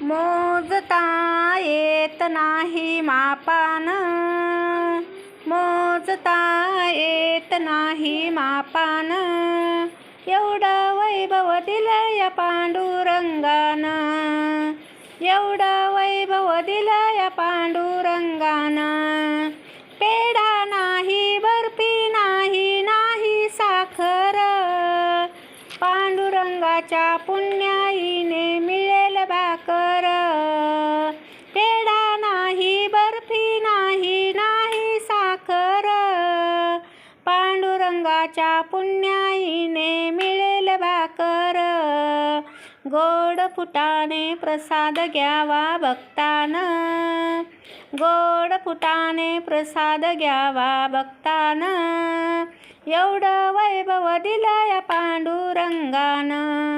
मोजता येत नाही मापान. मोजता येत नाही मापान. एवढं वैभव दिलं या पांडुरंगानं. एवढं वैभव दिलं या पांडुरंगानं. पेढा नाही बर्फी नाही नाही साखर. पांडुरंगाच्या पुण्याईने भाकर पेढा नाही बर्फी नाही नाही साखर. पांडुरंगाच्या पुण्याईने मिळेल भाकर गोड फुटाने प्रसाद घ्यावा भक्तानं. गोड फुटाने प्रसाद घ्यावा भक्तानं. एवढं वैभव दिलं या पांडुरंगानं.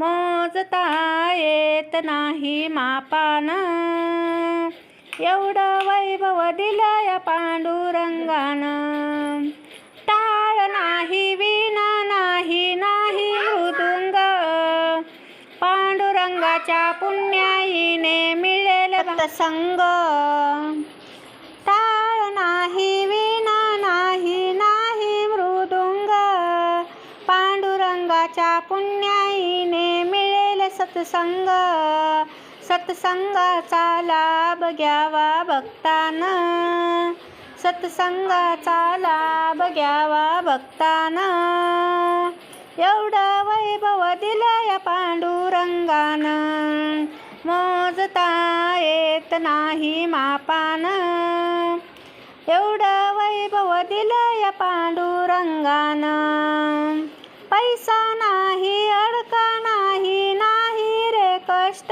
मोजता येत नाही मापानं. एवढं वैभव दिलं या पांडुरंगानं. टाळ नाही विना नाही नाही मृदुंग. पांडुरंगाच्या पुण्याईने मिळेल संग पुण्याईने मिळेल सत्संग. सत्संगाचा लाभ घ्यावा भक्तानं. सत्संगाचा लाभ घ्यावा भक्तानं. एवढं वैभव दिलं या पांडुरंगानं. मोजता येत नाही मापानं. एवढं वैभव दिलं या पांडुरंगानं. कष्ट.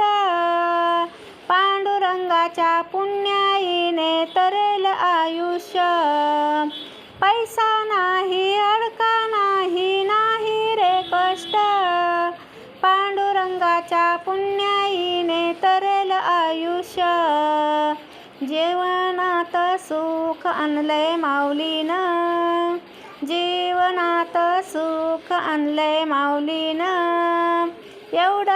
पांडुरंगाच्या पुण्याईने तरेल आयुष्य. पैसा नाही अडका नाही नाही रे कष्ट. पांडुरंगाच्या पुण्याईने तरेल आयुष्य. जेवणात सुख आणलंय माऊलीनं. जीवनात सुख आणलंय माऊलीनं. एवढं